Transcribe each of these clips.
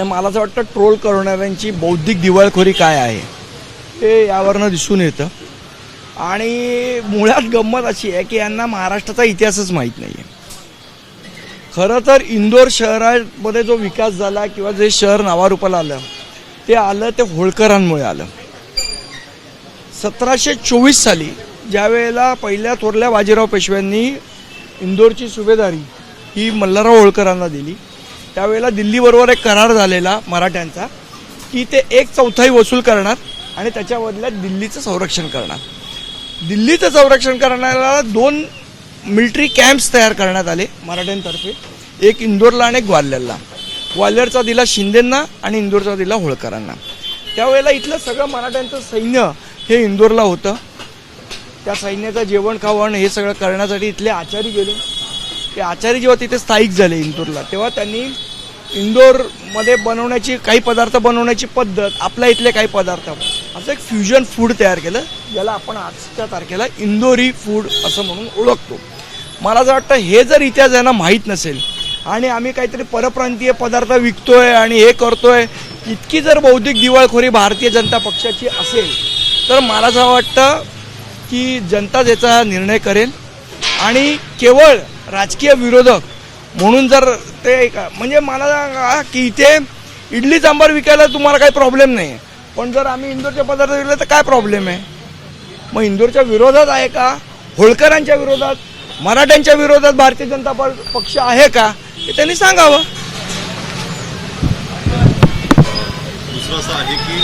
तर मला असं वाटतं ट्रोल करणाऱ्यांची बौद्धिक दिवाळखोरी काय आहे हे यावरनं दिसून येतं. आणि मुळात गंमत अशी आहे की यांना महाराष्ट्राचा इतिहासच माहीत नाही आहे खरं तर इंदोर शहरामध्ये जो विकास झाला किंवा जे शहर नावारूपाला आलं ते आलं ते होळकरांमुळे आलं. सतराशे चोवीस साली ज्यावेळेला पहिल्या थोरल्या बाजीराव पेशव्यांनी इंदोरची सुभेदारी ही मल्हारराव होळकरांना दिली. त्यावेळेला दिल्लीबरोबर एक करार झालेला मराठ्यांचा की ते एक चौथाई वसूल करणार आणि त्याच्या बदल्यात दिल्लीचं संरक्षण करणार. दिल्लीचं संरक्षण करण्याला दोन मिलिटरी कॅम्प्स तयार करण्यात आले मराठ्यांतर्फे. एक इंदोरला आणि एक ग्वाल्हेरला ग्वाल्हेरचा दिला शिंदेंना आणि इंदोरचा दिला होळकरांना. त्यावेळेला इथलं सगळं मराठ्यांचं सैन्य हे इंदोरला होतं. त्या सैन्याचं जेवण खावण हे सगळं करण्यासाठी इथले आचारी गेले. ते आचार्य जेव्हा तिथे स्थायिक झाले इंदोरला तेव्हा त्यांनी इंदोरमध्ये बनवण्याची काही पदार्थ बनवण्याची पद्धत आपल्या इथले काही पदार्थ. असं एक फ्युजन फूड तयार केलं ज्याला आपण आजच्या तारखेला इंदोरी फूड असं म्हणून ओळखतो. मला असं वाटतं हे जर इतिहास यांना माहीत नसेल आणि आम्ही काहीतरी परप्रांतीय पदार्थ विकतोय आणि हे करतोय इतकी जर बौद्धिक दिवाळखोरी भारतीय जनता पक्षाची असेल तर मला असं वाटतं की जनताच याचा निर्णय करेल. आणि केवळ राजकीय विरोधक म्हणून जर ते म्हणजे मला सांगा की इथे इडली सांबार विकायला तुम्हाला काही प्रॉब्लेम नाही पण जर आम्ही इंदोरचे पदार्थ विकले तर काय प्रॉब्लेम आहे? मग इंदोरच्या विरोधात आहे का? होळकरांच्या विरोधात? मराठ्यांच्या विरोधात भारतीय जनता पक्ष आहे का? हे त्यांनी सांगावं. दुसरं असं आहे की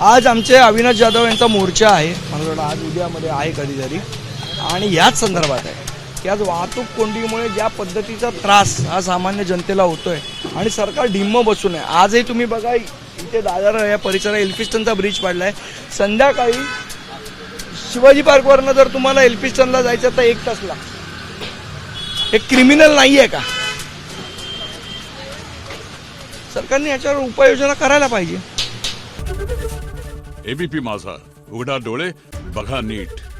आज आमचे अविनाश जाधव यांचा मोर्चा आहे. मला वाटतं आज उद्यामध्ये आहे कधीतरी. आणि याच संदर्भात आहे की आज वाहतूक कोंडीमुळे ज्या पद्धतीचा त्रास हा सामान्य जनतेला होतोय आणि सरकार ढिम्म बसून आहे आजही तुम्ही बघा इथे दादर या परिसरात एल्फिस्टनचा ब्रिज पडला आहे संध्याकाळी शिवाजी पार्कवरनं जर तुम्हाला एल्फिस्टनला जायचं तर एक तास लागतो हे क्रिमिनल नाही आहे का? सरकारने याच्यावर उपाययोजना करायला पाहिजे. एबीपी माझा. उघडा डोळे बघा नीट.